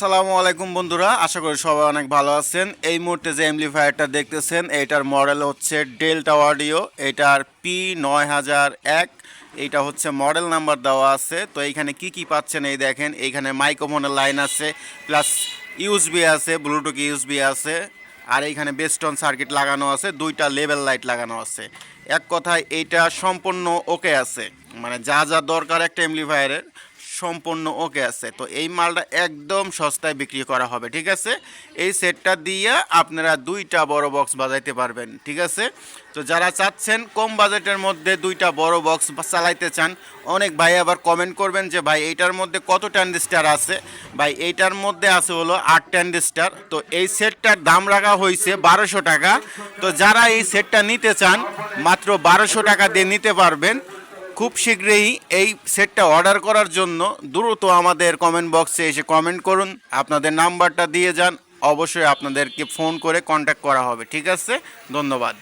আসসালামু আলাইকুম বন্ধুরা, আশা করি সবাই অনেক ভালো আছেন। এই মুহূর্তে যে এমপ্লিফায়ারটা দেখতেছেন, এটার মডেল হচ্ছে ডেল্টা অডিও এটার পি নয় হাজার এক, এইটা হচ্ছে মডেল নাম্বার দেওয়া আছে। তো এইখানে কি কি পাচ্ছেন এই দেখেন এইখানে মাইক্রোফোনের লাইন আছে প্লাস ইউএসবি আছে ব্লুটুথ ইউএসবি আছে, আর এইখানে বেস্টন সার্কিট লাগানো আছে, দুইটা লেভেল লাইট লাগানো আছে। এক কথায়, এইটা সম্পূর্ণ ওকে আছে। মানে যা যা দরকার একটা এমপ্লিফায়ারের সম্পূর্ণ ওকে আছে। তো এই মালটা একদম সস্তায় বিক্রি করা হবে, ঠিক আছে? এই সেটটা দিয়ে আপনারা দুইটা বড় বক্স বাজাইতে পারবেন, ঠিক আছে? তো যারা চাচ্ছেন কম বাজেটের মধ্যে দুইটা বড় বক্স চালাইতে চান, অনেক ভাই আবার কমেন্ট করবেন যে, ভাই, এইটার মধ্যে কত ট্যান্ডিস্টার আছে? ভাই, এইটার মধ্যে আছে হলো আট ট্যান্ডিস্টার। তো এই সেটটার দাম রাখা হয়েছে বারোশো টাকা। তো যারা এই সেটটা নিতে চান, মাত্র বারোশো টাকা দিয়ে নিতে পারবেন। খুব শীঘ্রই এই সেটটা অর্ডার করার জন্য দ্রুত আমাদের কমেন্ট বক্সে এসে কমেন্ট করুন। আপনাদের নাম্বারটা দিয়ে যান। অবশ্যই আপনাদেরকে ফোন করে কন্ট্যাক্ট করা হবে। ঠিক আছে? ধন্যবাদ।